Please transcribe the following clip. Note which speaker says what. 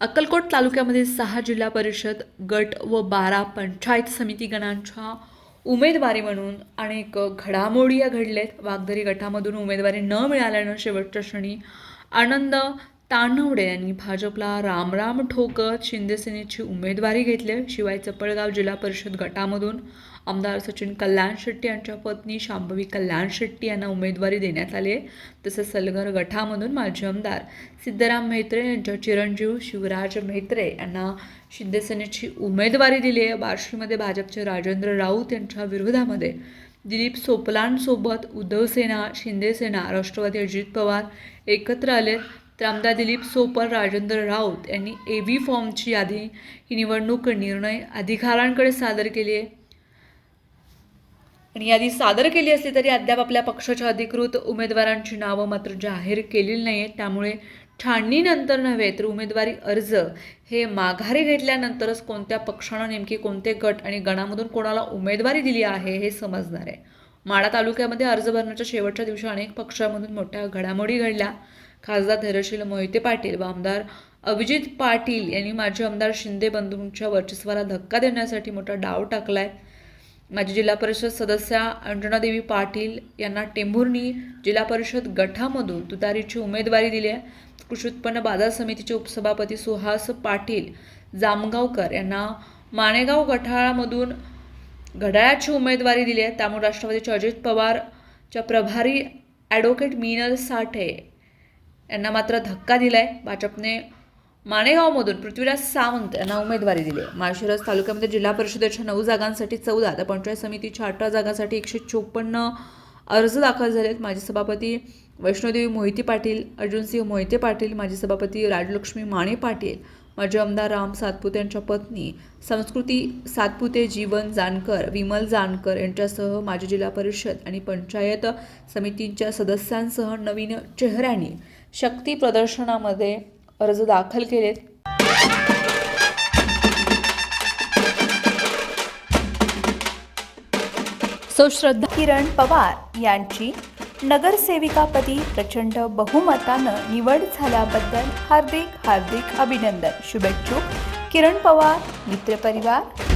Speaker 1: अक्कलकोट तालुक्यामध्ये सहा जिल्हा परिषद गट व बारा पंचायत समिती गणांच्या उमेदवारी म्हणून अनेक घडामोडी या घडलेत वागदरी गटामधून उमेदवारी न मिळाल्यानं शेवटच्या क्षणी आनंद तानवडे यांनी भाजपला रामराम ठोकत शिंदेसेनेची उमेदवारी घेतली. शिवाय चपळगाव जिल्हा परिषद गटामधून आमदार सचिन कल्याण शेट्टी यांच्या पत्नी शांभवी कल्याण शेट्टी यांना उमेदवारी देण्यात आली आहे. तसंच सलगर गटामधून माजी आमदार सिद्धराम म्हेत्रे यांच्या चिरंजीव शिवराज म्हेत्रे यांना शिंदेसेनेची उमेदवारी दिली आहे. बार्शीमध्ये भाजपचे राजेंद्र राऊत यांच्या विरोधामध्ये दिलीप सोपलांसोबत उद्धव सेना शिंदेसेना राष्ट्रवादी अजित पवार एकत्र आले. तर आमदार दिलीप सोपल राजेंद्र राऊत यांनी ए व्ही फॉर्मची यादी ही निवडणूक निर्णय अधिकाऱ्यांकडे सादर केली आहे. आणि यादी सादर केली असली तरी अद्याप आपल्या पक्षाच्या अधिकृत उमेदवारांची नावं मात्र जाहीर केलेली नाही आहेत त्यामुळे छाणणीनंतर नव्हे तर उमेदवारी अर्ज हे माघारी घेतल्यानंतरच कोणत्या पक्षानं नेमकी कोणते गट आणि गणामधून कोणाला उमेदवारी दिली आहे हे समजणार आहे. माडा तालुक्यामध्ये अर्ज भरण्याच्या शेवटच्या दिवशी अनेक पक्षांमधून मोठ्या घडामोडी घडल्या. खासदार धैर्यशील मोहिते पाटील व आमदार अभिजित पाटील यांनी माजी आमदार शिंदे बंधूंच्या वर्चस्वाला धक्का देण्यासाठी मोठा डाव टाकलाय. माजी जिल्हा परिषद सदस्या अंजनादेवी पाटील यांना टेंभुर्णी जिल्हा परिषद गटामधून तुतारीची उमेदवारी दिली आहे. कृषी उत्पन्न बाजार समितीचे उपसभापती सुहास पाटील जामगावकर यांना माणेगाव गटाळामधून घड्याळाची उमेदवारी दिली आहे. त्यामुळे राष्ट्रवादीचे अजित पवारच्या प्रभारी ॲडव्होकेट मीनल साठे यांना मात्र धक्का दिलाय. भाजपने माणेगावमधून पृथ्वीराज सावंत यांना उमेदवारी दिली. माळशिरस तालुक्यामध्ये जिल्हा परिषदेच्या नऊ जागांसाठी चौदा तर पंचायत समितीच्या अठरा जागांसाठी एकशे चोपन्न अर्ज दाखल झालेत. माजी सभापती वैष्णोदेवी मोहिते पाटील अर्जुनसिंह मोहिते पाटील माजी सभापती राजलक्ष्मी माने पाटील माजी आमदार राम सातपुते यांच्या पत्नी संस्कृती सातपुते जीवन जानकर विमल जानकर यांच्यासह माजी जिल्हा परिषद आणि पंचायत समितींच्या सदस्यांसह नवीन चेहऱ्यांनी शक्ती प्रदर्शनामध्ये अर्ज दाखल केलेत.
Speaker 2: सो श्रद्धा किरण पवार यांची नगरसेविकापदी प्रचंड बहुमतानं निवड झाल्याबद्दल हार्दिक हार्दिक अभिनंदन शुभेच्छुक. किरण पवार मित्रपरिवार